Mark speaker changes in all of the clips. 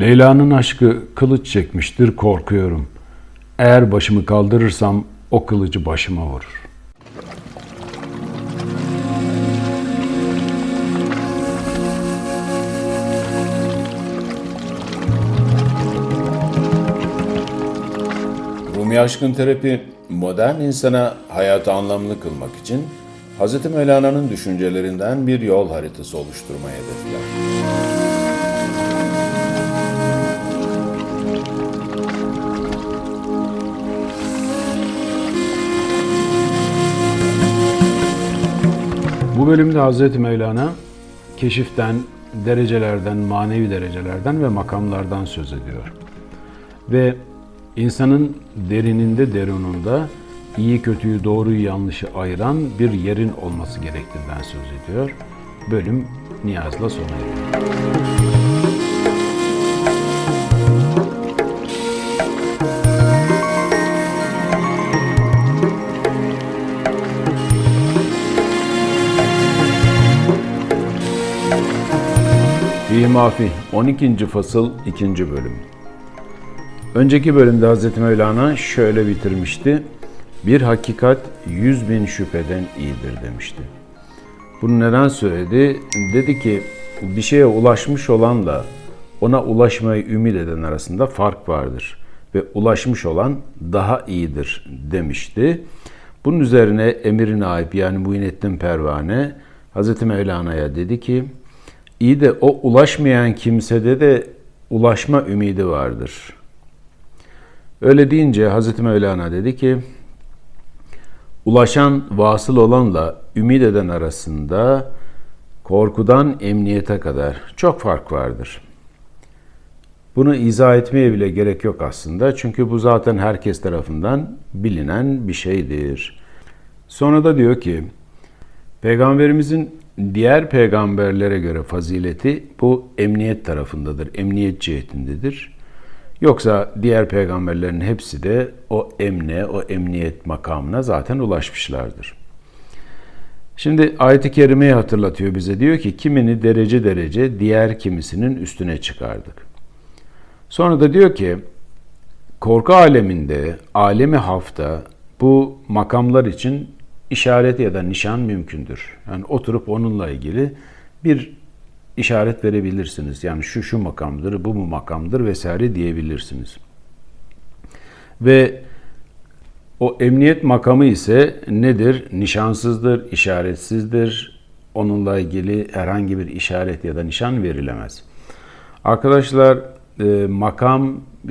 Speaker 1: Leyla'nın aşkı kılıç çekmiştir korkuyorum. Eğer başımı kaldırırsam o kılıcı başıma vurur.
Speaker 2: Rumi Aşkın Terapi, modern insana hayatı anlamlı kılmak için Hz. Mevlana'nın düşüncelerinden bir yol haritası oluşturmayı hedefler.
Speaker 1: Bölümde Hazreti Mevlana keşiften, derecelerden, manevi derecelerden ve makamlardan söz ediyor. Ve insanın derininde derununda iyi kötüyü doğruyu yanlışı ayıran bir yerin olması gerektiğinden söz ediyor. Bölüm niyazla sona eriyor. İmafi 12. fasıl 2. bölüm. Önceki bölümde Hz. Mevlana şöyle bitirmişti. Bir hakikat yüz bin şüpheden iyidir demişti. Bunu neden söyledi? Dedi ki bir şeye ulaşmış olanla ona ulaşmayı ümit eden arasında fark vardır. Ve ulaşmış olan daha iyidir demişti. Bunun üzerine Emir-i Naib yani Muinettin Pervane Hz. Mevlana'ya dedi ki İyi de o ulaşmayan kimsede de ulaşma ümidi vardır. Öyle deyince Hazreti Mevlana dedi ki, ulaşan vasıl olanla ümit eden arasında korkudan emniyete kadar çok fark vardır. Bunu izah etmeye bile gerek yok aslında. Çünkü bu zaten herkes tarafından bilinen bir şeydir. Sonra da diyor ki, Peygamberimizin diğer peygamberlere göre fazileti bu emniyet tarafındadır, emniyet cihetindedir. Yoksa diğer peygamberlerin hepsi de o emne, o emniyet makamına zaten ulaşmışlardır. Şimdi ayet-i kerimeyi hatırlatıyor bize. Diyor ki kimini derece derece diğer kimisinin üstüne çıkardık. Sonra da diyor ki korku aleminde, alemi hafta bu makamlar için işaret ya da nişan mümkündür. Yani oturup onunla ilgili bir işaret verebilirsiniz. Yani şu şu makamdır, bu mu makamdır vesaire diyebilirsiniz. Ve o emniyet makamı ise nedir? Nişansızdır, işaretsizdir. Onunla ilgili herhangi bir işaret ya da nişan verilemez. Arkadaşlar e, makam e,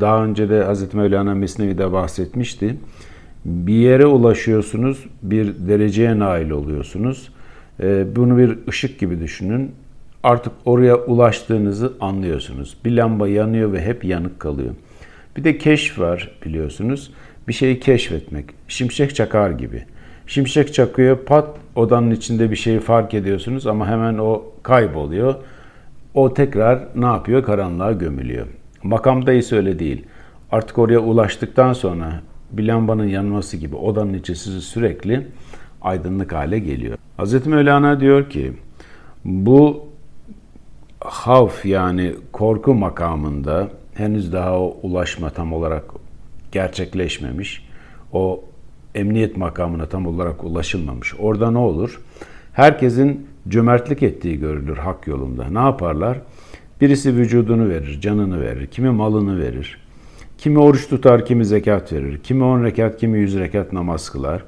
Speaker 1: daha önce de Hazreti Mevlana Mesnevi'de bahsetmişti bir yere ulaşıyorsunuz, bir dereceye nail oluyorsunuz. Ee, bunu bir ışık gibi düşünün. Artık oraya ulaştığınızı anlıyorsunuz. Bir lamba yanıyor ve hep yanık kalıyor. Bir de keşf var biliyorsunuz. Bir şeyi keşfetmek. Şimşek çakar gibi. Şimşek çakıyor, pat odanın içinde bir şeyi fark ediyorsunuz ama hemen o kayboluyor. O tekrar ne yapıyor? Karanlığa gömülüyor. Makamda ise öyle değil. Artık oraya ulaştıktan sonra bir lambanın yanması gibi odanın içi sürekli aydınlık hale geliyor. Hz. Mevlana diyor ki bu havf yani korku makamında henüz daha o ulaşma tam olarak gerçekleşmemiş. O emniyet makamına tam olarak ulaşılmamış. Orada ne olur? Herkesin cömertlik ettiği görülür hak yolunda. Ne yaparlar? Birisi vücudunu verir, canını verir, kimi malını verir. Kimi oruç tutar, kimi zekat verir. Kimi on rekat, kimi yüz rekat namaz kılar.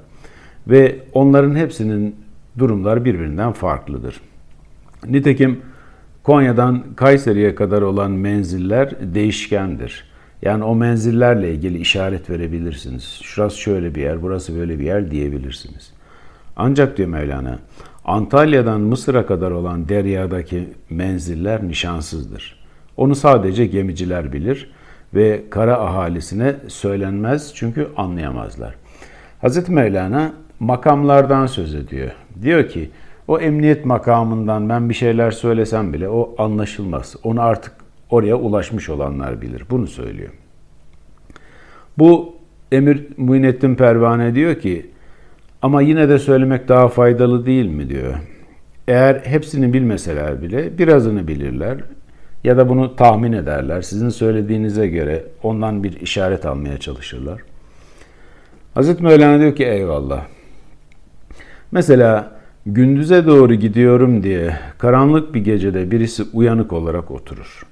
Speaker 1: Ve onların hepsinin durumları birbirinden farklıdır. Nitekim Konya'dan Kayseri'ye kadar olan menziller değişkendir. Yani o menzillerle ilgili işaret verebilirsiniz. Şurası şöyle bir yer, burası böyle bir yer diyebilirsiniz. Ancak diyor Mevlana, Antalya'dan Mısır'a kadar olan deryadaki menziller nişansızdır. Onu sadece gemiciler bilir ve kara ahalisine söylenmez çünkü anlayamazlar. Hazreti Mevlana makamlardan söz ediyor. Diyor ki o emniyet makamından ben bir şeyler söylesem bile o anlaşılmaz. Onu artık oraya ulaşmış olanlar bilir. Bunu söylüyor. Bu Emir Muinettin Pervane diyor ki ama yine de söylemek daha faydalı değil mi diyor. Eğer hepsini bilmeseler bile birazını bilirler. Ya da bunu tahmin ederler. Sizin söylediğinize göre ondan bir işaret almaya çalışırlar. Hazreti Mevlana diyor ki eyvallah. Mesela gündüze doğru gidiyorum diye karanlık bir gecede birisi uyanık olarak oturur.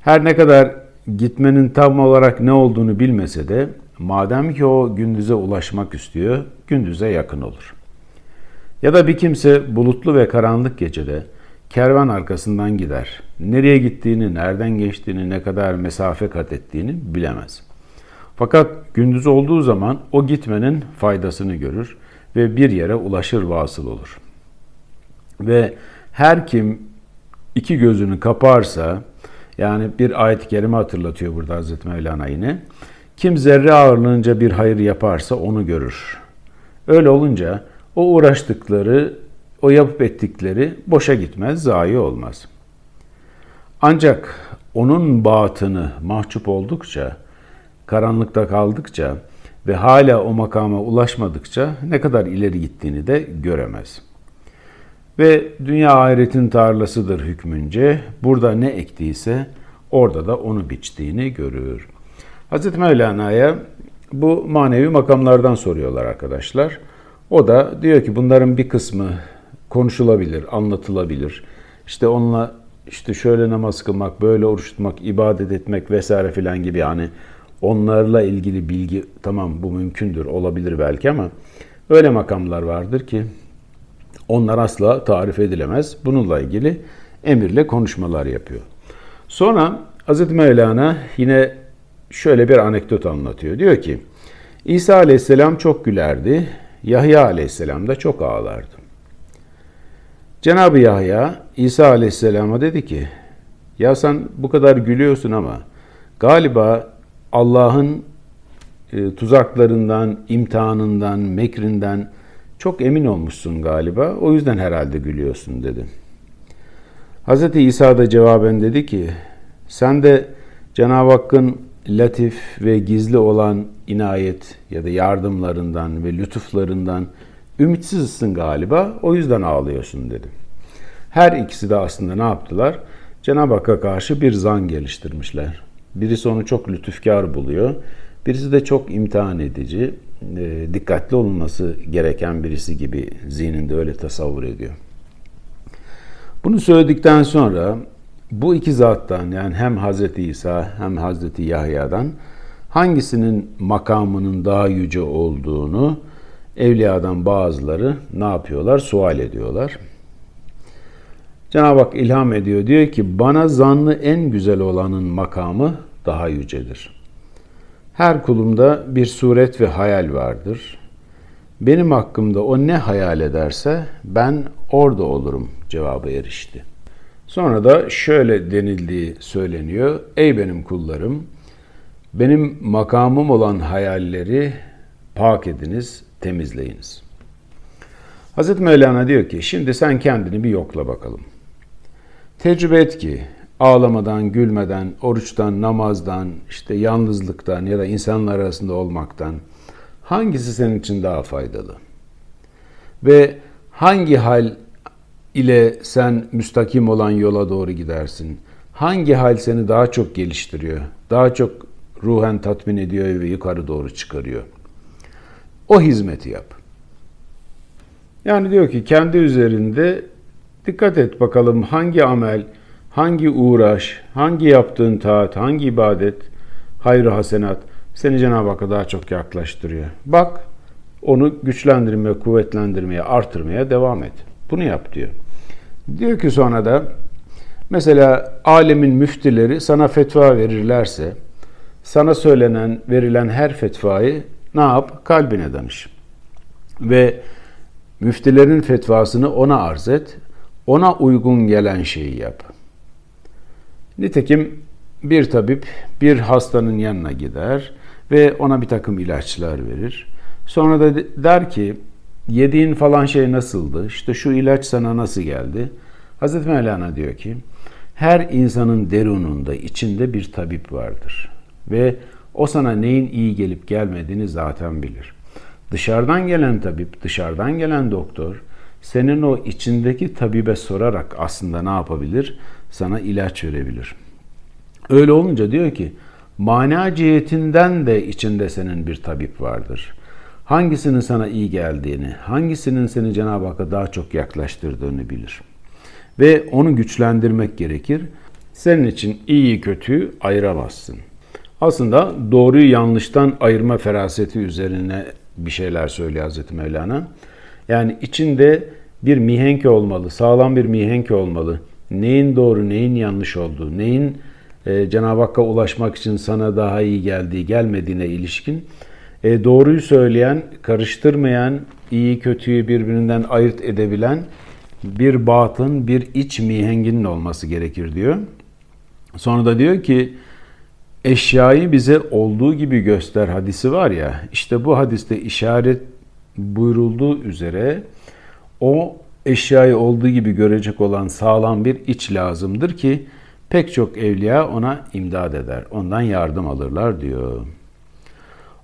Speaker 1: Her ne kadar gitmenin tam olarak ne olduğunu bilmese de madem ki o gündüze ulaşmak istiyor, gündüze yakın olur. Ya da bir kimse bulutlu ve karanlık gecede kervan arkasından gider. Nereye gittiğini, nereden geçtiğini, ne kadar mesafe kat ettiğini bilemez. Fakat gündüz olduğu zaman o gitmenin faydasını görür ve bir yere ulaşır vasıl olur. Ve her kim iki gözünü kaparsa, yani bir ayet-i kerime hatırlatıyor burada Hazreti Mevlana yine. Kim zerre ağırlığınca bir hayır yaparsa onu görür. Öyle olunca o uğraştıkları, o yapıp ettikleri boşa gitmez, zayi olmaz. Ancak onun batını mahcup oldukça, karanlıkta kaldıkça ve hala o makama ulaşmadıkça ne kadar ileri gittiğini de göremez. Ve dünya ahiretin tarlasıdır hükmünce burada ne ektiyse orada da onu biçtiğini görür. Hazreti Mevlana'ya bu manevi makamlardan soruyorlar arkadaşlar. O da diyor ki bunların bir kısmı konuşulabilir, anlatılabilir. İşte onunla işte şöyle namaz kılmak, böyle oruç tutmak, ibadet etmek vesaire filan gibi yani onlarla ilgili bilgi tamam bu mümkündür, olabilir belki ama öyle makamlar vardır ki onlar asla tarif edilemez. Bununla ilgili emirle konuşmalar yapıyor. Sonra Hz. Mevlana yine şöyle bir anekdot anlatıyor. Diyor ki İsa aleyhisselam çok gülerdi. Yahya aleyhisselam da çok ağlardı. Cenab-ı Yahya İsa aleyhisselama dedi ki ya sen bu kadar gülüyorsun ama galiba Allah'ın e, tuzaklarından, imtihanından, mekrinden çok emin olmuşsun galiba. O yüzden herhalde gülüyorsun dedi. Hz. İsa da cevaben dedi ki sen de Cenab-ı Hakk'ın latif ve gizli olan inayet ya da yardımlarından ve lütuflarından ümitsizsin galiba. O yüzden ağlıyorsun dedi. Her ikisi de aslında ne yaptılar? Cenab-ı Hakk'a karşı bir zan geliştirmişler. Birisi onu çok lütufkar buluyor. Birisi de çok imtihan edici, e, dikkatli olunması gereken birisi gibi zihninde öyle tasavvur ediyor. Bunu söyledikten sonra bu iki zattan yani hem Hazreti İsa hem Hazreti Yahya'dan hangisinin makamının daha yüce olduğunu evliyadan bazıları ne yapıyorlar? Sual ediyorlar. Cenab-ı Hak ilham ediyor. Diyor ki bana zannı en güzel olanın makamı daha yücedir. Her kulumda bir suret ve hayal vardır. Benim hakkımda o ne hayal ederse ben orada olurum cevabı erişti. Sonra da şöyle denildiği söyleniyor. Ey benim kullarım, benim makamım olan hayalleri pak ediniz, temizleyiniz. Hazreti Mevlana diyor ki, şimdi sen kendini bir yokla bakalım. Tecrübe et ki ağlamadan, gülmeden, oruçtan, namazdan, işte yalnızlıktan ya da insanlar arasında olmaktan hangisi senin için daha faydalı? Ve hangi hal ile sen müstakim olan yola doğru gidersin? Hangi hal seni daha çok geliştiriyor? Daha çok ruhen tatmin ediyor ve yukarı doğru çıkarıyor? O hizmeti yap. Yani diyor ki kendi üzerinde dikkat et bakalım hangi amel, hangi uğraş, hangi yaptığın taat, hangi ibadet, hayır hasenat seni Cenab-ı Hakk'a daha çok yaklaştırıyor. Bak onu güçlendirmeye, kuvvetlendirmeye, artırmaya devam et. Bunu yap diyor. Diyor ki sonra da mesela alemin müftileri sana fetva verirlerse sana söylenen, verilen her fetvayı ne yap? Kalbine danış. Ve müftilerin fetvasını ona arz et. Ona uygun gelen şeyi yap. Nitekim bir tabip bir hastanın yanına gider ve ona bir takım ilaçlar verir. Sonra da der ki yediğin falan şey nasıldı? İşte şu ilaç sana nasıl geldi? Hazreti Mevlana diyor ki her insanın derununda içinde bir tabip vardır. Ve o sana neyin iyi gelip gelmediğini zaten bilir. Dışarıdan gelen tabip, dışarıdan gelen doktor senin o içindeki tabibe sorarak aslında ne yapabilir? sana ilaç verebilir. Öyle olunca diyor ki mana cihetinden de içinde senin bir tabip vardır. Hangisinin sana iyi geldiğini, hangisinin seni Cenab-ı Hakk'a daha çok yaklaştırdığını bilir. Ve onu güçlendirmek gerekir. Senin için iyi kötüyü ayıramazsın. Aslında doğruyu yanlıştan ayırma feraseti üzerine bir şeyler söylüyor Hazreti Mevlana. Yani içinde bir mihenk olmalı, sağlam bir mihenk olmalı. Neyin doğru, neyin yanlış olduğu, neyin e, Cenab-ı Hakk'a ulaşmak için sana daha iyi geldiği, gelmediğine ilişkin e, doğruyu söyleyen, karıştırmayan, iyi kötüyü birbirinden ayırt edebilen bir batın, bir iç mihenginin olması gerekir diyor. Sonra da diyor ki eşyayı bize olduğu gibi göster hadisi var ya işte bu hadiste işaret buyurulduğu üzere o eşyayı olduğu gibi görecek olan sağlam bir iç lazımdır ki pek çok evliya ona imdad eder. Ondan yardım alırlar diyor.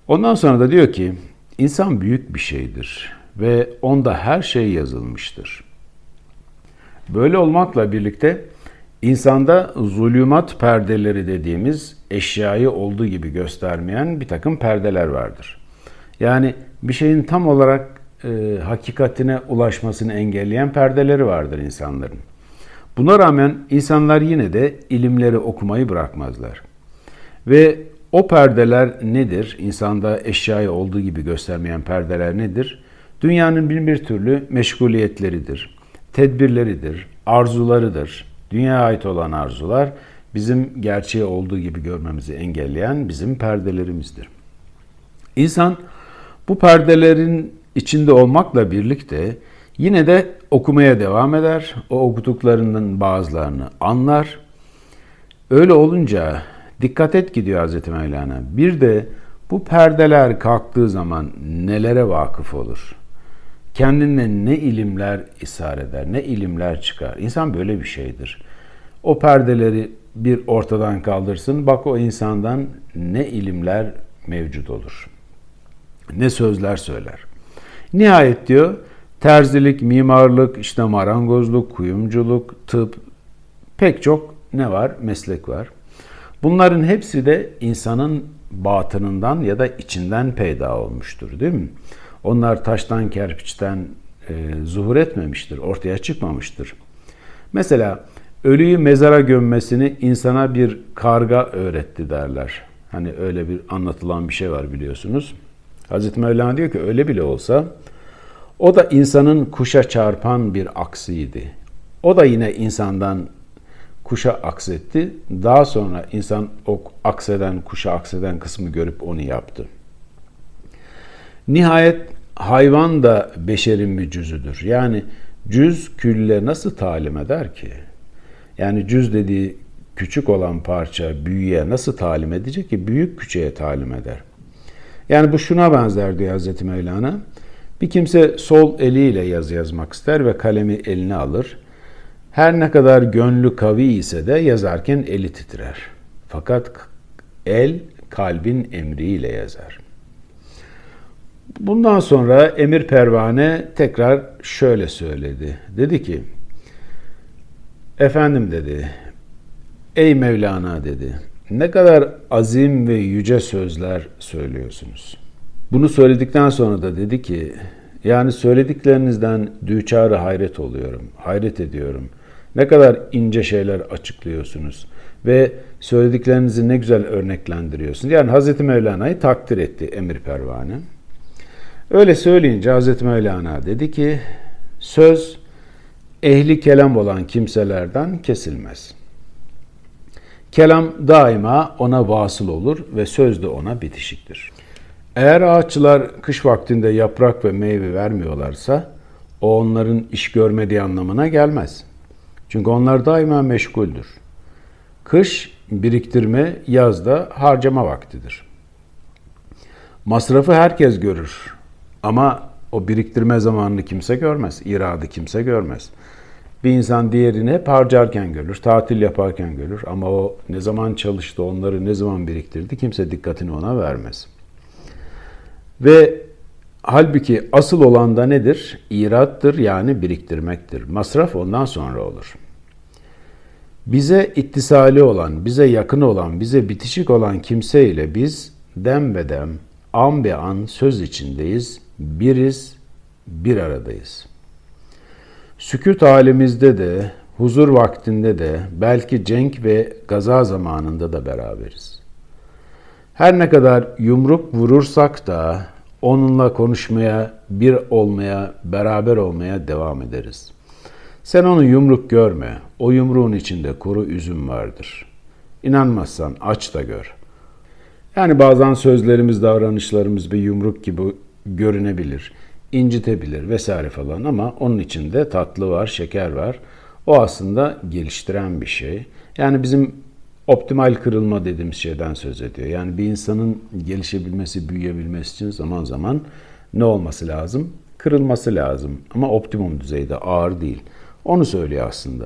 Speaker 1: Ondan sonra da diyor ki insan büyük bir şeydir ve onda her şey yazılmıştır. Böyle olmakla birlikte insanda zulümat perdeleri dediğimiz eşyayı olduğu gibi göstermeyen bir takım perdeler vardır. Yani bir şeyin tam olarak e, hakikatine ulaşmasını engelleyen perdeleri vardır insanların. Buna rağmen insanlar yine de ilimleri okumayı bırakmazlar. Ve o perdeler nedir? İnsanda eşyayı olduğu gibi göstermeyen perdeler nedir? Dünyanın bin bir türlü meşguliyetleridir, tedbirleridir, arzularıdır. Dünyaya ait olan arzular bizim gerçeği olduğu gibi görmemizi engelleyen bizim perdelerimizdir. İnsan bu perdelerin içinde olmakla birlikte yine de okumaya devam eder. O okuduklarının bazılarını anlar. Öyle olunca dikkat et gidiyor Hz. Mevlana. Bir de bu perdeler kalktığı zaman nelere vakıf olur? Kendine ne ilimler ishar eder, ne ilimler çıkar. İnsan böyle bir şeydir. O perdeleri bir ortadan kaldırsın, bak o insandan ne ilimler mevcut olur. Ne sözler söyler. Nihayet diyor, terzilik, mimarlık, işte marangozluk, kuyumculuk, tıp, pek çok ne var? Meslek var. Bunların hepsi de insanın batınından ya da içinden peyda olmuştur değil mi? Onlar taştan, kerpiçten e, zuhur etmemiştir, ortaya çıkmamıştır. Mesela ölüyü mezara gömmesini insana bir karga öğretti derler. Hani öyle bir anlatılan bir şey var biliyorsunuz. Hazreti Mevlana diyor ki öyle bile olsa o da insanın kuşa çarpan bir aksiydi. O da yine insandan kuşa aksetti. Daha sonra insan o akseden, kuşa akseden kısmı görüp onu yaptı. Nihayet hayvan da beşerin bir cüzüdür. Yani cüz külle nasıl talim eder ki? Yani cüz dediği küçük olan parça büyüye nasıl talim edecek ki? Büyük küçüğe talim eder. Yani bu şuna benzer diyor Hazreti Mevlana. Bir kimse sol eliyle yazı yazmak ister ve kalemi eline alır. Her ne kadar gönlü kavi ise de yazarken eli titrer. Fakat el kalbin emriyle yazar. Bundan sonra Emir Pervane tekrar şöyle söyledi. Dedi ki, Efendim dedi, ey Mevlana dedi, ne kadar azim ve yüce sözler söylüyorsunuz. Bunu söyledikten sonra da dedi ki, yani söylediklerinizden düçarı hayret oluyorum, hayret ediyorum. Ne kadar ince şeyler açıklıyorsunuz ve söylediklerinizi ne güzel örneklendiriyorsunuz. Yani Hazreti Mevlana'yı takdir etti Emir Pervane. Öyle söyleyince Hazreti Mevlana dedi ki, söz ehli kelam olan kimselerden kesilmez. Kelam daima ona vasıl olur ve söz de ona bitişiktir. Eğer ağaçlar kış vaktinde yaprak ve meyve vermiyorlarsa o onların iş görmediği anlamına gelmez. Çünkü onlar daima meşguldür. Kış biriktirme, yazda harcama vaktidir. Masrafı herkes görür ama o biriktirme zamanını kimse görmez, iradı kimse görmez. Bir insan diğerini hep harcarken görür, tatil yaparken görür ama o ne zaman çalıştı, onları ne zaman biriktirdi kimse dikkatini ona vermez. Ve halbuki asıl olan da nedir? İrattır yani biriktirmektir. Masraf ondan sonra olur. Bize ittisali olan, bize yakın olan, bize bitişik olan kimseyle biz dem be dem, an be an söz içindeyiz, biriz, bir aradayız. Sükut halimizde de, huzur vaktinde de, belki cenk ve gaza zamanında da beraberiz. Her ne kadar yumruk vurursak da onunla konuşmaya, bir olmaya, beraber olmaya devam ederiz. Sen onu yumruk görme. O yumruğun içinde kuru üzüm vardır. İnanmazsan aç da gör. Yani bazen sözlerimiz, davranışlarımız bir yumruk gibi görünebilir, incitebilir vesaire falan ama onun içinde tatlı var, şeker var. O aslında geliştiren bir şey. Yani bizim optimal kırılma dediğimiz şeyden söz ediyor. Yani bir insanın gelişebilmesi, büyüyebilmesi için zaman zaman ne olması lazım? Kırılması lazım. Ama optimum düzeyde, ağır değil. Onu söylüyor aslında.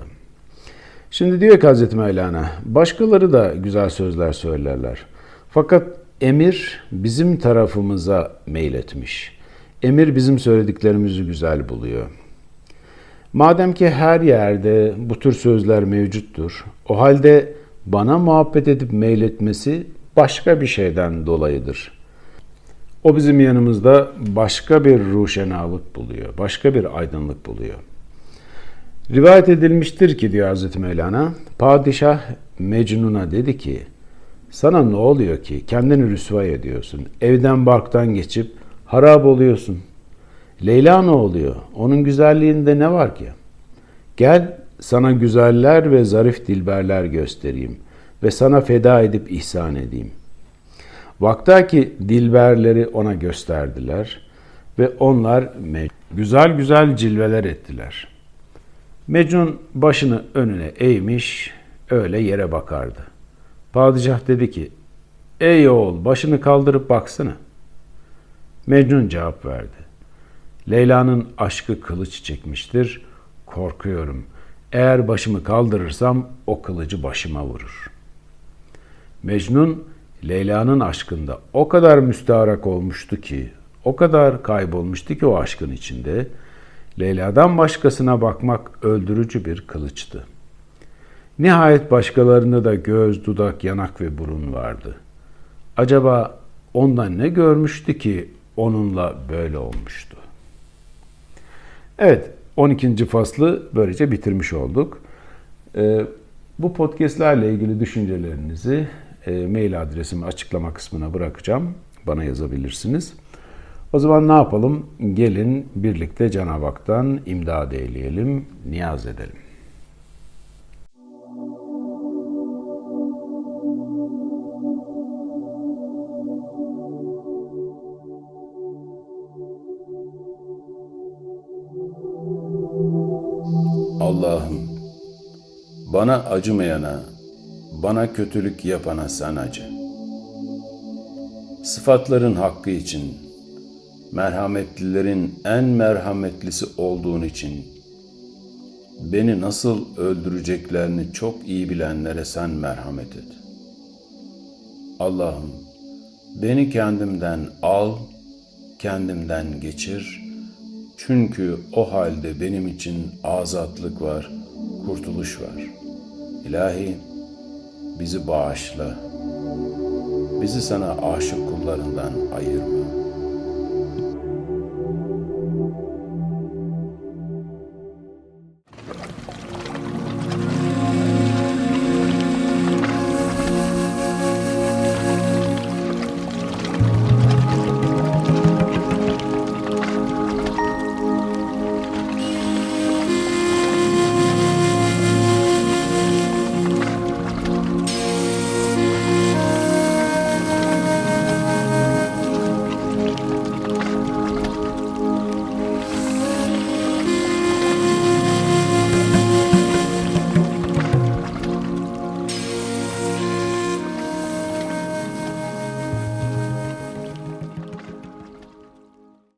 Speaker 1: Şimdi diyor ki Hazreti Mevlana, başkaları da güzel sözler söylerler. Fakat emir bizim tarafımıza meyletmiş. Emir bizim söylediklerimizi güzel buluyor. Madem ki her yerde bu tür sözler mevcuttur, o halde bana muhabbet edip meyletmesi başka bir şeyden dolayıdır. O bizim yanımızda başka bir ruşenalık buluyor, başka bir aydınlık buluyor. Rivayet edilmiştir ki diyor Hazreti Mevlana, padişah Mecnun'a dedi ki, sana ne oluyor ki kendini rüsvay ediyorsun, evden barktan geçip harap oluyorsun. Leyla ne oluyor? Onun güzelliğinde ne var ki? Gel sana güzeller ve zarif dilberler göstereyim ve sana feda edip ihsan edeyim. Vaktaki dilberleri ona gösterdiler ve onlar güzel güzel cilveler ettiler. Mecnun başını önüne eğmiş, öyle yere bakardı. Padişah dedi ki, ey oğul başını kaldırıp baksana. Mecnun cevap verdi. Leyla'nın aşkı kılıç çekmiştir, korkuyorum. Eğer başımı kaldırırsam o kılıcı başıma vurur. Mecnun, Leyla'nın aşkında o kadar müstaharak olmuştu ki, o kadar kaybolmuştu ki o aşkın içinde, Leyla'dan başkasına bakmak öldürücü bir kılıçtı. Nihayet başkalarında da göz, dudak, yanak ve burun vardı. Acaba ondan ne görmüştü ki onunla böyle olmuştu? Evet, 12. faslı böylece bitirmiş olduk. Ee, bu podcastlerle ilgili düşüncelerinizi e, mail adresimi açıklama kısmına bırakacağım. Bana yazabilirsiniz. O zaman ne yapalım? Gelin birlikte Cenab-ı Hak'tan imdad eyleyelim, niyaz edelim.
Speaker 2: Bana acımayana, bana kötülük yapana sen acı. Sıfatların hakkı için, merhametlilerin en merhametlisi olduğun için, beni nasıl öldüreceklerini çok iyi bilenlere sen merhamet et. Allah'ım, beni kendimden al, kendimden geçir, çünkü o halde benim için azatlık var, kurtuluş var. İlahi, bizi bağışla. Bizi sana aşık kullarından ayırma.